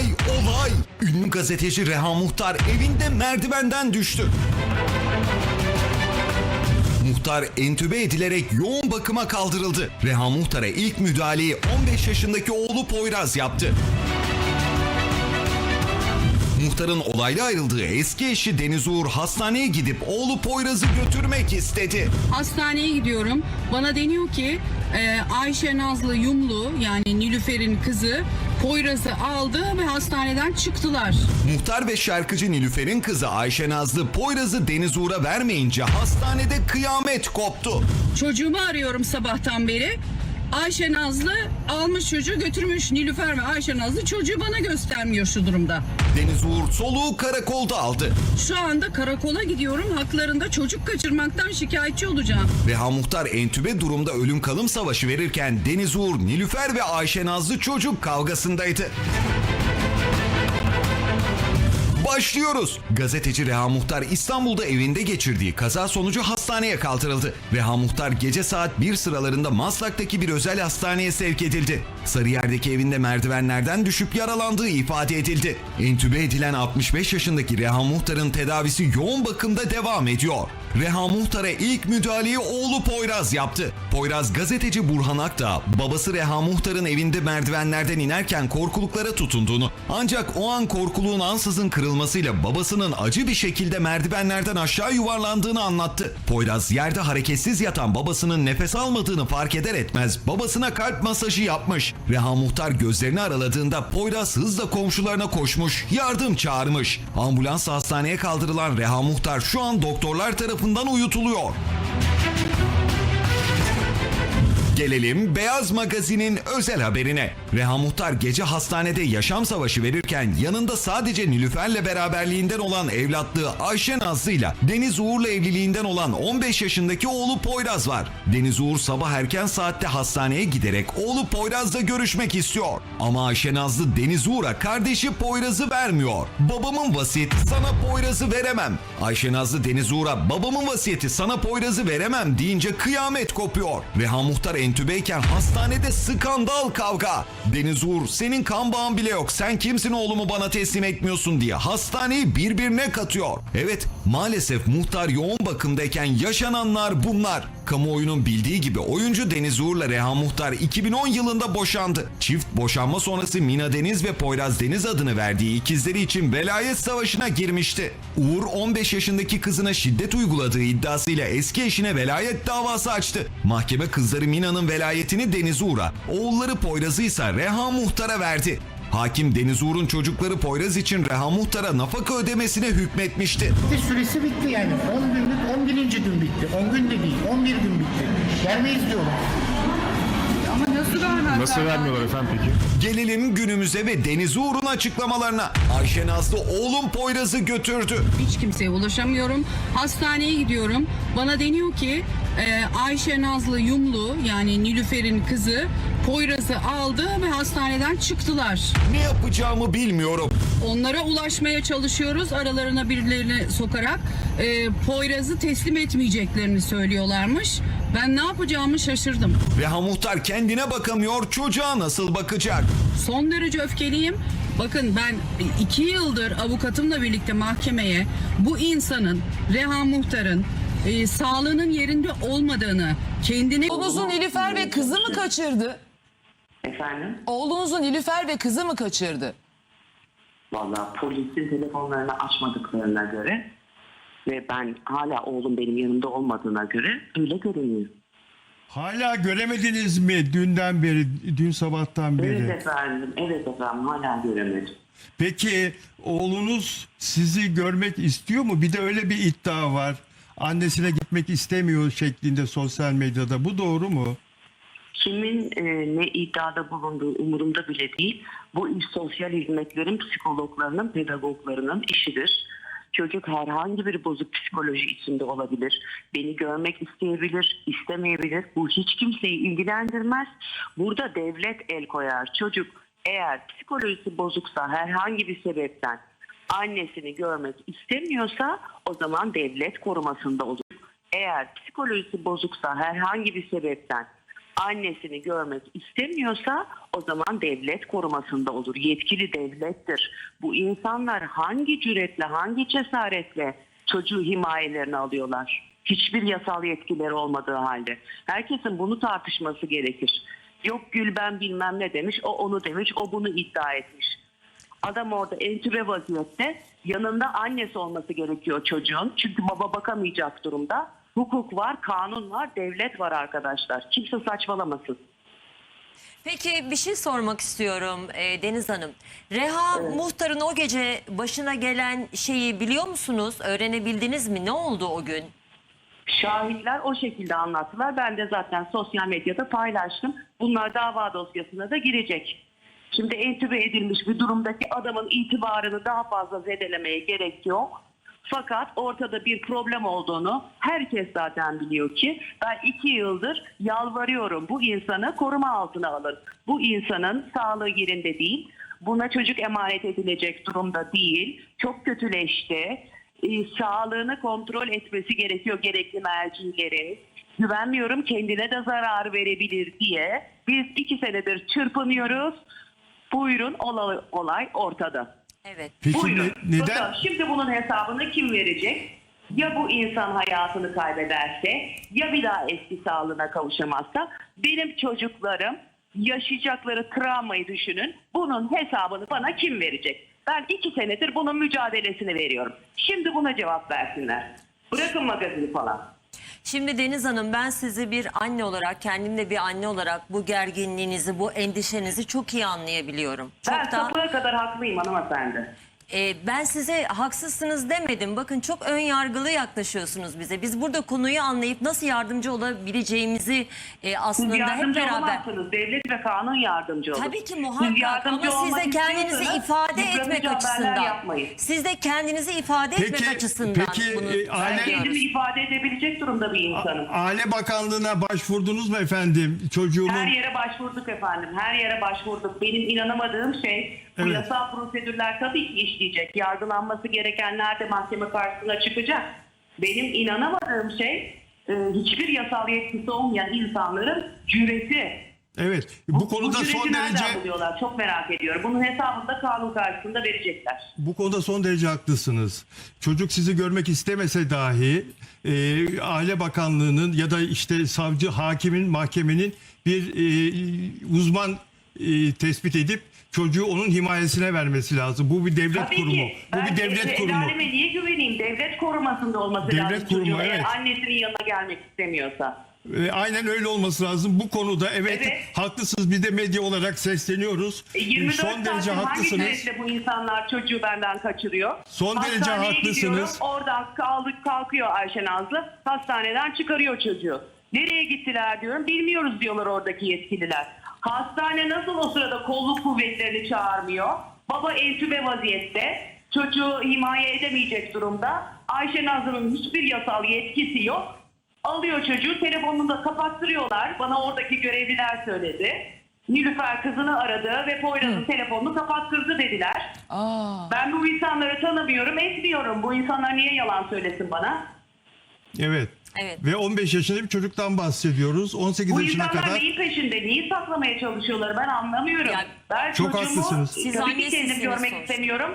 Olay olay. Ünlü gazeteci Reha Muhtar evinde merdivenden düştü. Muhtar entübe edilerek yoğun bakıma kaldırıldı. Reha Muhtar'a ilk müdahaleyi 15 yaşındaki oğlu Poyraz yaptı. Muhtarın olayla ayrıldığı eski eşi Deniz Uğur hastaneye gidip oğlu Poyraz'ı götürmek istedi. Hastaneye gidiyorum. Bana deniyor ki e, Ayşe Nazlı Yumlu yani Nilüfer'in kızı Poyraz'ı aldı ve hastaneden çıktılar. Muhtar ve şarkıcı Nilüfer'in kızı Ayşe Nazlı Poyraz'ı Deniz Uğur'a vermeyince hastanede kıyamet koptu. Çocuğumu arıyorum sabahtan beri. Ayşe Nazlı almış çocuğu götürmüş Nilüfer ve Ayşe Nazlı çocuğu bana göstermiyor şu durumda. Deniz Uğur soluğu karakolda aldı. Şu anda karakola gidiyorum. Haklarında çocuk kaçırmaktan şikayetçi olacağım. Reha Muhtar entübe durumda ölüm kalım savaşı verirken Deniz Uğur, Nilüfer ve Ayşe Nazlı çocuk kavgasındaydı. Başlıyoruz. Gazeteci Reha Muhtar İstanbul'da evinde geçirdiği kaza sonucu hastaneye kaldırıldı. Reha Muhtar gece saat 1 sıralarında Maslak'taki bir özel hastaneye sevk edildi. Sarıyer'deki evinde merdivenlerden düşüp yaralandığı ifade edildi. Entübe edilen 65 yaşındaki Reha Muhtar'ın tedavisi yoğun bakımda devam ediyor. Reha Muhtar'a ilk müdahaleyi oğlu Poyraz yaptı. Poyraz gazeteci Burhan Akdağ, babası Reha Muhtar'ın evinde merdivenlerden inerken korkuluklara tutunduğunu ancak o an korkuluğun ansızın kırılmasıyla babasının acı bir şekilde merdivenlerden aşağı yuvarlandığını anlattı. Poyraz yerde hareketsiz yatan babasının nefes almadığını fark eder etmez babasına kalp masajı yapmış. Reha Muhtar gözlerini araladığında Poyraz hızla komşularına koşmuş, yardım çağırmış. Ambulans hastaneye kaldırılan Reha Muhtar şu an doktorlar tarafından uyutuluyor. Gelelim Beyaz Magazin'in özel haberine. Reha Muhtar gece hastanede yaşam savaşı verirken yanında sadece Nilüfer'le beraberliğinden olan evlatlığı Ayşe Nazlı'yla Deniz Uğur'la evliliğinden olan 15 yaşındaki oğlu Poyraz var. Deniz Uğur sabah erken saatte hastaneye giderek oğlu Poyraz'la görüşmek istiyor. Ama Ayşe Nazlı Deniz Uğur'a kardeşi Poyraz'ı vermiyor. Babamın vasiyeti sana Poyraz'ı veremem. Ayşe Nazlı Deniz Uğur'a babamın vasiyeti sana Poyraz'ı veremem deyince kıyamet kopuyor. Reha Muhtar entübeyken hastanede skandal kavga. Deniz Uğur senin kan bağın bile yok sen kimsin oğlumu bana teslim etmiyorsun diye hastaneyi birbirine katıyor. Evet maalesef muhtar yoğun bakımdayken yaşananlar bunlar. Kamuoyunun bildiği gibi oyuncu Deniz Uğur'la Reha Muhtar 2010 yılında boşandı. Çift boşanma sonrası Mina Deniz ve Poyraz Deniz adını verdiği ikizleri için velayet savaşına girmişti. Uğur 15 yaşındaki kızına şiddet uyguladığı iddiasıyla eski eşine velayet davası açtı. Mahkeme kızları Mina'nın velayetini Deniz Uğur'a, oğulları Poyraz'ı ise Reha Muhtar'a verdi. Hakim Deniz Uğur'un çocukları Poyraz için Reha Muhtar'a nafaka ödemesine hükmetmişti. Bitti süresi bitti yani. 10 günlük 11. gün bitti. 10 gün de değil 11 gün bitti. Vermeyiz diyorlar. Vermezler? Nasıl vermiyorlar efendim peki? Gelelim günümüze ve Deniz Uğur'un açıklamalarına. Ayşe Nazlı oğlum Poyraz'ı götürdü. Hiç kimseye ulaşamıyorum. Hastaneye gidiyorum. Bana deniyor ki e, Ayşe Nazlı Yumlu yani Nilüfer'in kızı Poyraz'ı aldı ve hastaneden çıktılar. Ne yapacağımı bilmiyorum. Onlara ulaşmaya çalışıyoruz aralarına birilerini sokarak. E, Poyraz'ı teslim etmeyeceklerini söylüyorlarmış. Ben ne yapacağımı şaşırdım. Reha Muhtar kendine bakamıyor, çocuğa nasıl bakacak? Son derece öfkeliyim. Bakın ben iki yıldır avukatımla birlikte mahkemeye bu insanın, Reha Muhtar'ın e, sağlığının yerinde olmadığını, kendine... Oğlunuzun Nilüfer ve kızı mı kaçırdı? Efendim? Oğlunuzun Nilüfer ve kızı mı kaçırdı? Vallahi polisin telefonlarını açmadıklarına göre ve ben hala oğlum benim yanımda olmadığına göre öyle görünüyor. Hala göremediniz mi dünden beri, dün sabahtan Evet beri? efendim, evet efendim hala göremedim. Peki oğlunuz sizi görmek istiyor mu? Bir de öyle bir iddia var. Annesine gitmek istemiyor şeklinde sosyal medyada. Bu doğru mu? Kimin e, ne iddiada bulunduğu umurumda bile değil. Bu sosyal hizmetlerin, psikologlarının, pedagoglarının işidir. Çocuk herhangi bir bozuk psikoloji içinde olabilir. Beni görmek isteyebilir, istemeyebilir. Bu hiç kimseyi ilgilendirmez. Burada devlet el koyar. Çocuk eğer psikolojisi bozuksa herhangi bir sebepten annesini görmek istemiyorsa o zaman devlet korumasında olur. Eğer psikolojisi bozuksa herhangi bir sebepten annesini görmek istemiyorsa o zaman devlet korumasında olur. Yetkili devlettir. Bu insanlar hangi cüretle, hangi cesaretle çocuğu himayelerine alıyorlar? Hiçbir yasal yetkileri olmadığı halde. Herkesin bunu tartışması gerekir. Yok Gül ben bilmem ne demiş, o onu demiş, o bunu iddia etmiş. Adam orada entübe vaziyette yanında annesi olması gerekiyor çocuğun. Çünkü baba bakamayacak durumda. Hukuk var, kanun var, devlet var arkadaşlar. Kimse saçmalamasın. Peki bir şey sormak istiyorum e, Deniz Hanım. Reha muhtarın o gece başına gelen şeyi biliyor musunuz? Öğrenebildiniz mi? Ne oldu o gün? Şahitler o şekilde anlattılar. Ben de zaten sosyal medyada paylaştım. Bunlar dava dosyasına da girecek. Şimdi entübe edilmiş bir durumdaki adamın itibarını daha fazla zedelemeye gerek yok. Fakat ortada bir problem olduğunu herkes zaten biliyor ki ben iki yıldır yalvarıyorum bu insanı koruma altına alın. Bu insanın sağlığı yerinde değil. Buna çocuk emanet edilecek durumda değil. Çok kötüleşti. Ee, sağlığını kontrol etmesi gerekiyor gerekli mercilerin. Güvenmiyorum kendine de zarar verebilir diye. Biz iki senedir çırpınıyoruz. Buyurun olay, olay ortada. Evet. Peki Buyurun. ne- neden Bakalım, Şimdi bunun hesabını kim verecek? Ya bu insan hayatını kaybederse ya bir daha eski sağlığına kavuşamazsa benim çocuklarım yaşayacakları travmayı düşünün. Bunun hesabını bana kim verecek? Ben iki senedir bunun mücadelesini veriyorum. Şimdi buna cevap versinler. Bırakın magazini falan. Şimdi Deniz Hanım ben sizi bir anne olarak kendimde bir anne olarak bu gerginliğinizi bu endişenizi çok iyi anlayabiliyorum. Çok ben da sapığa kadar haklıyım hanımefendi. E, ben size haksızsınız demedim. Bakın çok ön yargılı yaklaşıyorsunuz bize. Biz burada konuyu anlayıp nasıl yardımcı olabileceğimizi e, Siz aslında hep yardımcı beraber olamazsınız. Devlet ve kanun yardımcı olur. Tabii ki Siz muhakkak yardımcı ama siz olmak de kendinizi istiyorsanız ifade yıpratıcı etmek haberler açısından. Yapmayın. Siz de kendinizi ifade etmek Peki- açısından peki, bunu e, aile- Ben söylüyoruz. kendimi ifade edebilecek durumda bir insanım. Aile Bakanlığı'na başvurdunuz mu efendim? Çocuğumun Her yere başvurduk efendim. Her yere başvurduk. Benim inanamadığım şey bu Evet. yasal prosedürler tabii ki işleyecek. Yargılanması gerekenler de mahkeme karşısına çıkacak. Benim inanamadığım şey e, hiçbir yasal yetkisi olmayan insanların cüreti. Evet. Bu, konuda cüreti son nereden derece buluyorlar? Çok merak ediyorum. Bunun hesabını da kanun karşısında verecekler. bu konuda son derece haklısınız. Çocuk sizi görmek istemese dahi e, Aile Bakanlığı'nın ya da işte savcı, hakimin, mahkemenin bir e, uzman e, tespit edip çocuğu onun himayesine vermesi lazım. Bu bir devlet Tabii kurumu. ki. Bu Ben bir devlet el- kurumu. aleme niye güveneyim? Devlet korumasında olması Devlet lazım kurumu, çocuğun eğer evet. annesinin yanına gelmek istemiyorsa. E, aynen öyle olması lazım. Bu konuda evet, Evet. haklısınız. Biz de medya olarak sesleniyoruz. E, 24 son derece hangi haklısınız. süreçte bu insanlar çocuğu benden kaçırıyor? Son derece Hastaneye haklısınız. gidiyorum, Orada kaldık kalkıyor Ayşe Nazlı. Hastaneden çıkarıyor çocuğu. Nereye gittiler diyorum. Bilmiyoruz diyorlar oradaki yetkililer. Hastane nasıl o sırada kolluk kuvvetlerini çağırmıyor? Baba entübe vaziyette. Çocuğu himaye edemeyecek durumda. Ayşe Nazlı'nın hiçbir yasal yetkisi yok. Alıyor çocuğu telefonunu da kapattırıyorlar. Bana oradaki görevliler söyledi. Nilüfer kızını aradı ve Poyraz'ın telefonunu kapattırdı dediler. Aa. Ben bu insanları tanımıyorum, etmiyorum. Bu insanlar niye yalan söylesin bana? Evet. Evet. Ve 15 yaşında bir çocuktan bahsediyoruz. 18 Bu yaşına insanlar kadar neyin peşinde? Neyi saklamaya çalışıyorlar? Ben anlamıyorum. Ya, ben Çok çocuğumu haklısınız. Siz tabii ki annesisiniz kendim görmek sonuçta. istemiyorum.